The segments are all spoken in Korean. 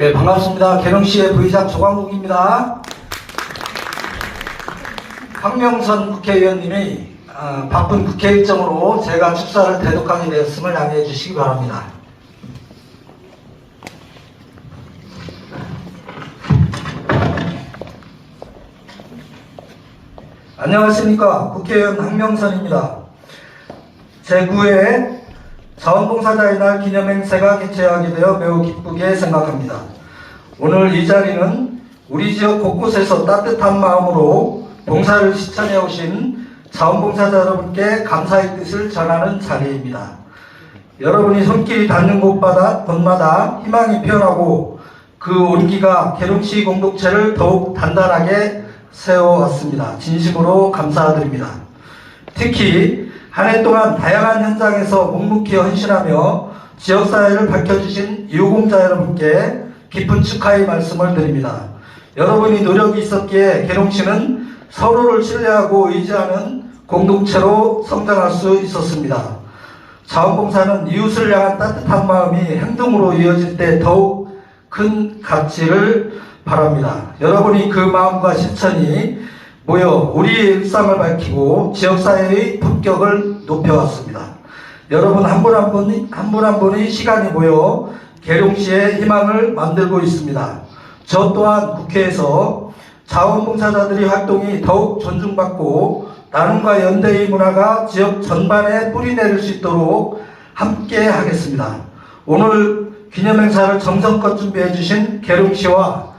네, 반갑습니다. 개롱시의 부의장 조광국입니다. 황명선 국회의원님이 어, 바쁜 국회 일정으로 제가 축사를 대독하게 되었음을 양해해 주시기 바랍니다. 안녕하십니까. 국회의원 황명선입니다. 제9회 자원봉사자의 날 기념행사가 개최하게 되어 매우 기쁘게 생각합니다. 오늘 이 자리는 우리 지역 곳곳에서 따뜻한 마음으로 봉사를 실천해 오신 자원봉사자 여러분께 감사의 뜻을 전하는 자리입니다. 여러분이 손길이 닿는 곳마다, 곳마다 희망이 피어나고 그 온기가 계룡시 공동체를 더욱 단단하게 세워왔습니다. 진심으로 감사드립니다. 특히 한 해 동안 다양한 현장에서 묵묵히 헌신하며 지역사회를 밝혀주신 유공자 여러분께 깊은 축하의 말씀을 드립니다. 여러분이 노력이 있었기에 계룡시는 서로를 신뢰하고 의지하는 공동체로 성장할 수 있었습니다. 자원봉사는 이웃을 향한 따뜻한 마음이 행동으로 이어질 때 더욱 큰 가치를 바랍니다. 여러분이 그 마음과 실천이 모여 우리의 일상을 밝히고 지역사회의 품격을 높여왔습니다. 여러분 한 분 한 분이 한 분 한 분의 시간이 모여 계룡시의 희망을 만들고 있습니다. 저 또한 국회에서 자원봉사자들의 활동이 더욱 존중받고 나눔과 연대의 문화가 지역 전반에 뿌리내릴 수 있도록 함께 하겠습니다. 오늘 기념행사를 정성껏 준비해 주신 계룡시와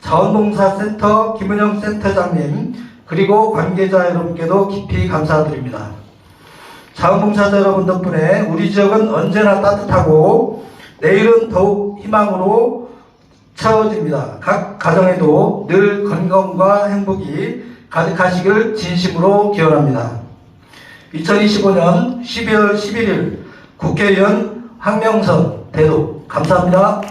자원봉사센터 김은영 센터장님 그리고 관계자 여러분께도 깊이 감사드립니다. 자원봉사자 여러분 덕분에 우리 지역은 언제나 따뜻하고 내일은 더욱 희망으로 채워집니다. 각 가정에도 늘 건강과 행복이 가득하시길 진심으로 기원합니다. 2025년 12월 11일 국회의원 황명선 대독 감사합니다.